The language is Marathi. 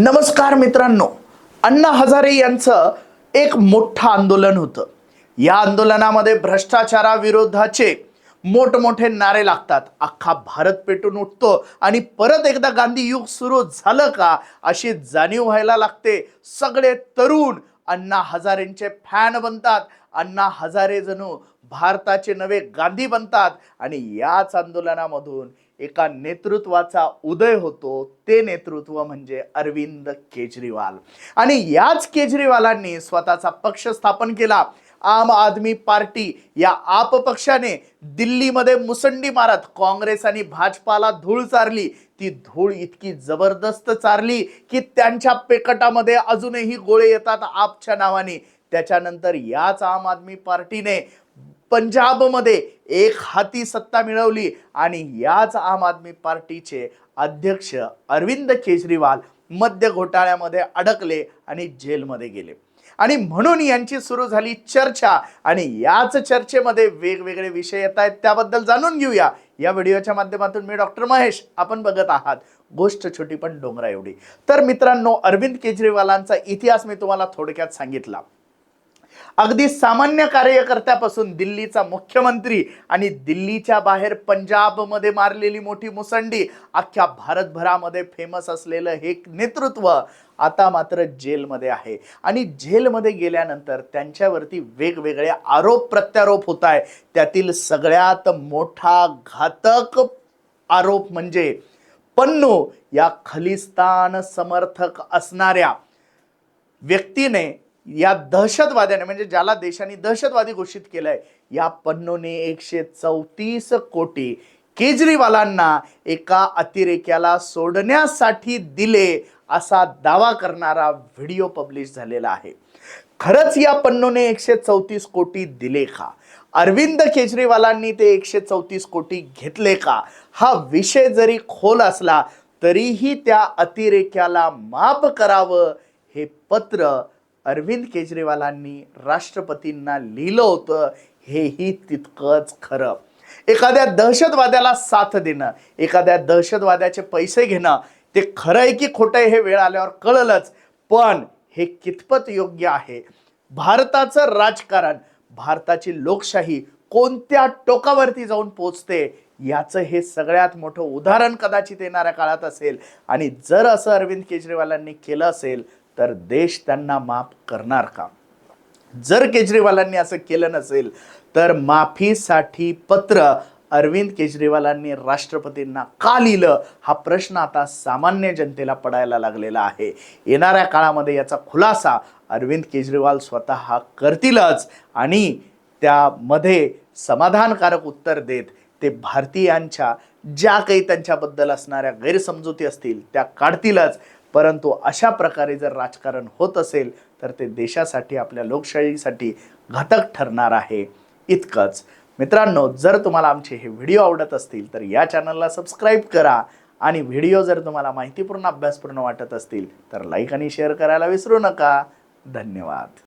नमस्कार मित्रांनो अण्णा हजारे यांचं एक मोठं आंदोलन होतं. या आंदोलनामध्ये भ्रष्टाचाराविरोधाचे मोठमोठे नारे लागतात. अख्खा भारत पेटून उठतो आणि परत एकदा गांधी युग सुरू झालं का अशी जाणीव व्हायला लागते. सगळे तरुण अण्णा हजारेंचे फॅन बनतात. अण्णा हजारे जणू भारताचे नवे गांधी बनतात आणि याच आंदोलनामधून एका नेतृत्वाचा उदय होतो ते नेतृत्व म्हणजे अरविंद केजरीवाल. आणि याच केजरीवालांनी स्वतःचा पक्ष स्थापन केला. आम आदमी पार्टी या आप पक्षाने दिल्लीमध्ये मुसंडी मारत काँग्रेस आणि भाजपाला धूळ चारली. ती धूळ इतकी जबरदस्त चारली की त्यांच्या पेकटामध्ये अजूनही गोळे येतात आपच्या नावाने. त्याच्यानंतर याच आम आदमी पार्टीने पंजाबमध्ये एक हाती सत्ता मिळवली आणि याच आम आदमी पार्टीचे अध्यक्ष अरविंद केजरीवाल मद्य घोटाळ्यामध्ये अडकले आणि जेलमध्ये गेले. आणि म्हणून यांची सुरू झाली चर्चा आणि याच चर्चेमध्ये वेगवेगळे विषय येत आहेत त्याबद्दल जाणून घेऊया. या व्हिडिओच्या माध्यमातून मी डॉक्टर महेश आपण बघत आहात. गोष्ट छोटी पण डोंगरा एवढी तर मित्रांनो अरविंद केजरीवालांचा इतिहास मी तुम्हाला थोडक्यात सांगितला. अगदी सामान्य कार्यकर्त्यापासून दिल्लीचा मुख्यमंत्री आणि दिल्लीच्या बाहेर पंजाबमध्ये मारलेली मोठी मुसंडी अख्ख्या भारतभरामध्ये फेमस असलेलं हे नेतृत्व आता मात्र जेलमध्ये आहे. आणि जेलमध्ये गेल्यानंतर त्यांच्यावरती वेगवेगळे आरोप प्रत्यारोप होत आहे त्यातील सगळ्यात मोठा घातक आरोप म्हणजे पन्नू या खलिस्तान समर्थक असणाऱ्या व्यक्तीने या दहशतवाद्याने म्हणजे ज्याला देशाने दहशतवादी घोषित केलंय या पन्नूने एकशे चौतीस कोटी केजरीवालांना एका अतिरेक्याला सोडण्यासाठी दिले असा दावा करणारा व्हिडिओ पब्लिश झालेला आहे. खरंच या पन्नूने एकशे चौतीस कोटी दिले का? अरविंद केजरीवालांनी ते एकशे चौतीस कोटी घेतले का? हा विषय जरी खोल असला तरीही त्या अतिरेक्याला माफ करावं हे पत्र अरविंद केजरीवालांनी राष्ट्रपतींना लिहिलं होतं हेही तितकंच खरं. एखाद्या दहशतवाद्याला साथ देणं एखाद्या दहशतवाद्याचे पैसे घेणं ते खरं आहे की खोटं आहे हे वेळ आल्यावर कळलंच पण हे कितपत योग्य आहे? भारताचं राजकारण भारताची लोकशाही कोणत्या टोकावरती जाऊन पोचते याचं हे सगळ्यात मोठं उदाहरण कदाचित येणाऱ्या काळात असेल. आणि जर असं अरविंद केजरीवालांनी केलं असेल तर देश त्यांना माफ करणार का? जर केजरीवालांनी असं केलं नसेल तर माफीसाठी पत्र अरविंद केजरीवालांनी राष्ट्रपतींना का लिहिलं? हा प्रश्न आता सामान्य जनतेला पडायला लागलेला आहे. येणाऱ्या काळामध्ये याचा खुलासा अरविंद केजरीवाल स्वतः करतीलच आणि त्यामध्ये समाधानकारक उत्तर देत ते भारतीयांच्या ज्या काही त्यांच्याबद्दल असणाऱ्या गैरसमजुती असतील त्या काढतीलच. परंतु अशा प्रकारे जर राजकारण होत असेल तर ते देशासाठी आपल्या लोकशाहीसाठी घातक ठरणार आहे. इतकंच. मित्रांनो जर तुम्हाला आमचे हे व्हिडिओ आवडत असतील तर या चॅनलला सबस्क्राईब करा आणि व्हिडिओ जर तुम्हाला माहितीपूर्ण अभ्यासपूर्ण वाटत असतील तर लाईक आणि शेअर करायला विसरू नका. धन्यवाद.